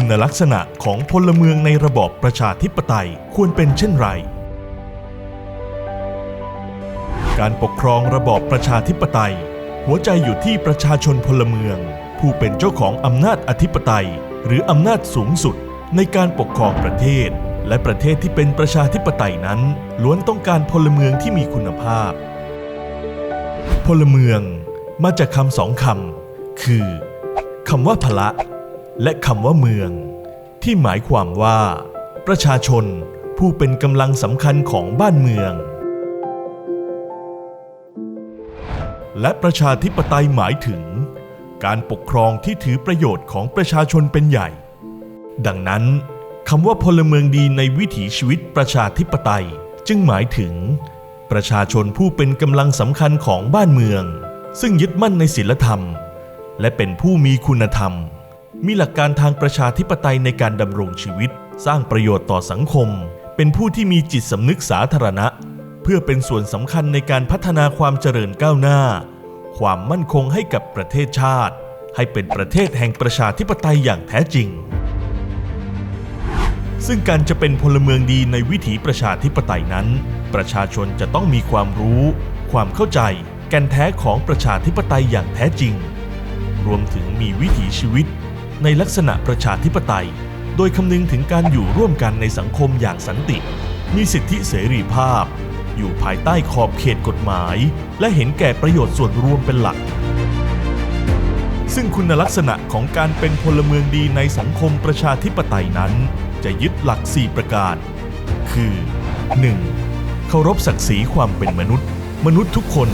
คุณลักษณะของพลเมืองในระบอบประชาธิปไตยควรเป็นเช่นไร การปกครองระบอบประชาธิปไตย หัวใจอยู่ที่ประชาชนพลเมือง ผู้เป็นเจ้าของอำนาจอธิปไตย หรืออำนาจสูงสุดในการปกครองประเทศ และประเทศที่เป็นประชาธิปไตยนั้น ล้วนต้องการพลเมืองที่มีคุณภาพ พลเมืองมาจากคำสองคำคือคำว่าพละ และคำว่าเมือง ที่หมายความว่า ประชาชนผู้เป็นกำลังสำคัญของบ้านเมือง และประชาธิปไตยหมายถึง การปกครองที่ถือประโยชน์ของประชาชนเป็นใหญ่ ดังนั้นคำว่าพลเมืองดีในวิถีชีวิตประชาธิปไตยจึงหมายถึง ประชาชนผู้เป็นกำลังสำคัญของบ้านเมือง ซึ่งยึดมั่นในศีลธรรม และเป็นผู้มีคุณธรรม มีหลักการทางประชาธิปไตยในการดำรงชีวิต สร้างประโยชน์ต่อสังคม เป็นผู้ที่มีจิตสำนึกสาธารณะ เพื่อเป็นส่วนสำคัญในการพัฒนาความเจริญก้าวหน้า ความมั่นคงให้กับประเทศชาติ ให้เป็นประเทศแห่งประชาธิปไตยอย่างแท้จริง ซึ่งการจะเป็นพลเมืองดีในวิถีประชาธิปไตยนั้น ประชาชนจะต้องมีความรู้ ความเข้าใจแก่นแท้ของประชาธิปไตยอย่างแท้จริง รวมถึงมีวิถีชีวิต ในลักษณะประชาธิปไตย โดยคำนึงถึงการอยู่ร่วมกันในสังคมอย่างสันติ มีสิทธิเสรีภาพ อยู่ภายใต้ขอบเขตกฎหมาย และเห็นแก่ประโยชน์ส่วนรวมเป็นหลัก ซึ่งคุณลักษณะของการเป็นพลเมืองดีในสังคมประชาธิปไตยนั้น จะยึดหลัก 4 ประการ คือ 1. เคารพศักดิ์ศรีความเป็นมนุษย์ มนุษย์ทุกคน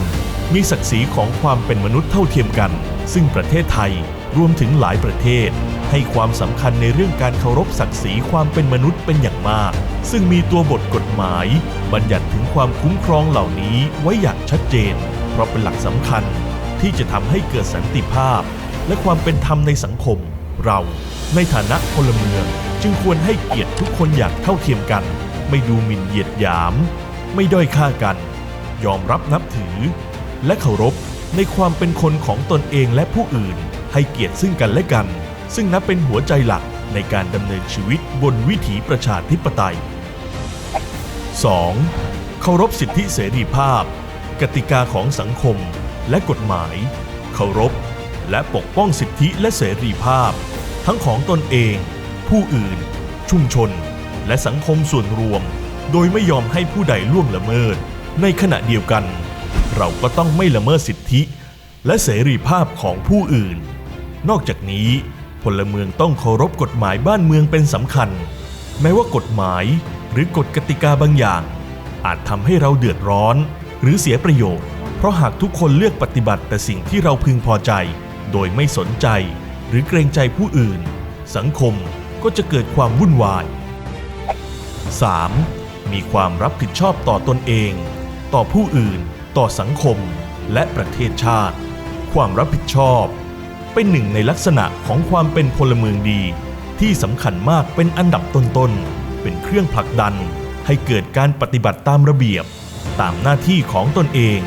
มีศักดิ์ศรีของความเป็นมนุษย์เท่าเทียมกัน ซึ่งประเทศไทย รวมถึงหลายประเทศ ให้ความสำคัญในเรื่องการเคารพศักดิ์ศรีความเป็นมนุษย์เป็นอย่างมาก ซึ่งมีตัวบทกฎหมาย บัญญัติถึงความคุ้มครองเหล่านี้ไว้อย่างชัดเจน เพราะเป็นหลักสำคัญที่จะทำให้เกิดสันติภาพ และความเป็นธรรมในสังคม เราในฐานะพลเมือง จึงควรให้เกียรติทุกคนอย่างเท่าเทียมกัน ไม่ดูหมิ่นเหยียดหยาม ไม่ด้อยค่ากัน ยอมรับนับถือ และเคารพในความเป็นคนของตนเองและผู้อื่น ให้เกียรติซึ่งกันและกัน ซึ่งนับเป็นหัวใจหลักในการดำเนินชีวิตบนวิถีประชาธิปไตย 2. เคารพสิทธิเสรีภาพ กติกาของสังคมและกฎหมาย เคารพ และปกป้องสิทธิและเสรีภาพ ทั้งของตนเอง ผู้อื่น ชุมชน และสังคมส่วนรวม โดยไม่ยอมให้ผู้ใดล่วงละเมิด ในขณะเดียวกัน เราก็ต้องไม่ละเมิดสิทธิ และเสรีภาพของผู้อื่น นอกจากนี้พลเมืองต้องเคารพกฎหมายบ้านเมืองเป็นสำคัญ แม้ว่ากฎหมายหรือกฎกติกาบางอย่าง อาจทำให้เราเดือดร้อน หรือเสียประโยชน์ เพราะหากทุกคนเลือกปฏิบัติแต่สิ่งที่เราพึงพอใจ โดยไม่สนใจ หรือเกรงใจผู้อื่น สังคมก็จะเกิดความวุ่นวาย 3. มีความรับผิดชอบต่อตนเอง ต่อผู้อื่น ต่อสังคม และประเทศชาติ ความรับผิดชอบ เป็นหนึ่งในลักษณะของความเป็นพลเมืองดี ที่สำคัญมากเป็นอันดับต้นๆ เป็นเครื่องผลักดันให้เกิดการปฏิบัติตามระเบียบ ตามหน้าที่ของตนเอง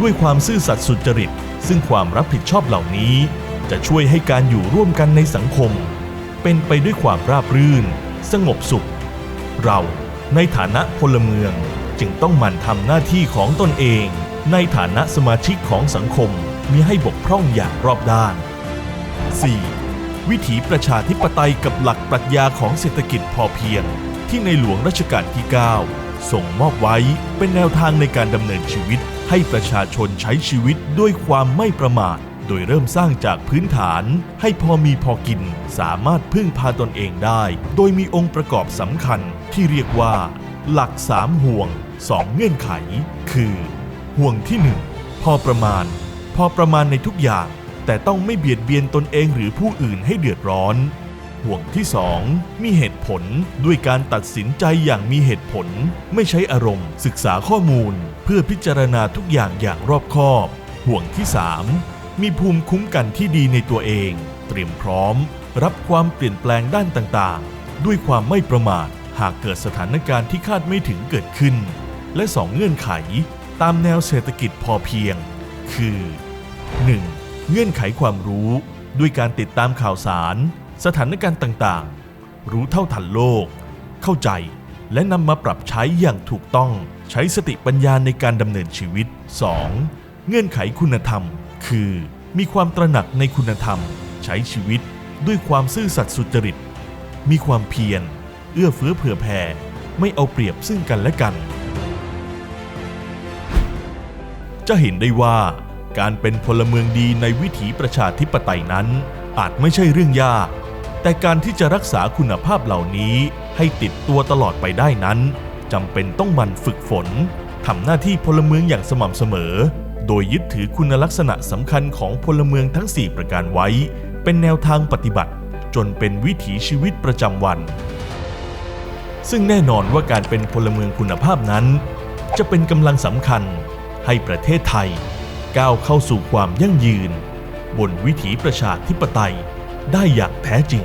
ด้วยความซื่อสัตย์สุจริต ซึ่งความรับผิดชอบเหล่านี้ จะช่วยให้การอยู่ร่วมกันในสังคม เป็นไปด้วยความราบรื่น สงบสุข เราในฐานะพลเมืองจึงต้องหมั่นทำหน้าที่ของตนเอง ในฐานะสมาชิกของสังคม มีให้บกพร่องอย่างรอบด้าน 4. วิถีประชาธิปไตยกับหลักปรัชญาของเศรษฐกิจพอเพียง ที่ในหลวงรัชกาลที่ 9 ส่งมอบไว้เป็นแนวทางในการดำเนินชีวิต ให้ประชาชนใช้ชีวิตด้วยความไม่ประมาทโดยเริ่มสร้างจากพื้นฐานให้พอมีพอกิน สามารถพึ่งพาตนเองได้ โดยมีองค์ประกอบสำคัญที่เรียกว่า หลักสามห่วงสองเงื่อนไข คือ ห่วงที่หนึ่งพอประมาณ พอประมาณในทุกอย่าง แต่ต้องไม่เบียดเบียนตนเองหรือผู้อื่นให้เดือดร้อน ห่วงที่สองมีเหตุผลด้วยการตัดสินใจอย่างมีเหตุผล ไม่ใช้อารมณ์ ศึกษาข้อมูล เพื่อพิจารณาทุกอย่างอย่างรอบคอบ ห่วงที่สามมีภูมิคุ้มกันที่ดีในตัวเอง เตรียมพร้อม รับความเปลี่ยนแปลงด้านต่างๆ ด้วยความไม่ประมาทหากเกิดสถานการณ์ที่คาดไม่ถึงเกิดขึ้น และสองเงื่อนไข ตามแนวเศรษฐกิจพอเพียง คือ 1. เงื่อนไขความรู้ ด้วยการติดตามข่าวสาร สถานการณ์ต่างๆ รู้เท่าทันโลก เข้าใจ และนำมาปรับใช้อย่างถูกต้องใช้สติปัญญาในการดำเนินชีวิต 2. เงื่อนไขคุณธรรม คือ มีความตระหนักในคุณธรรม ใช้ชีวิตด้วยความซื่อสัตย์สุจริต มีความเพียร เอื้อเฟื้อเผื่อแผ่ ไม่เอาเปรียบซึ่งกันและกัน จะเห็นได้ว่า การเป็นพลเมืองดีในวิถีประชาธิปไตยนั้น อาจไม่ใช่เรื่องยาก แต่การที่จะรักษาคุณภาพเหล่านี้ให้ติดตัวตลอดไปได้นั้นจำเป็นต้องมันฝึกฝนทำหน้าที่พลเมืองอย่างสม่ำเสมอ โดยยึดถือคุณลักษณะสำคัญของพลเมืองทั้ง 4 ประการไว้ เป็นแนวทางปฏิบัติ จนเป็นวิถีชีวิตประจำวัน ซึ่งแน่นอนว่าการเป็นพลเมืองคุณภาพนั้น จะเป็นกำลังสำคัญให้ประเทศไทย ก้าวเข้าสู่ความยั่งยืน บนวิถีประชาธิปไตยได้อย่างแท้จริง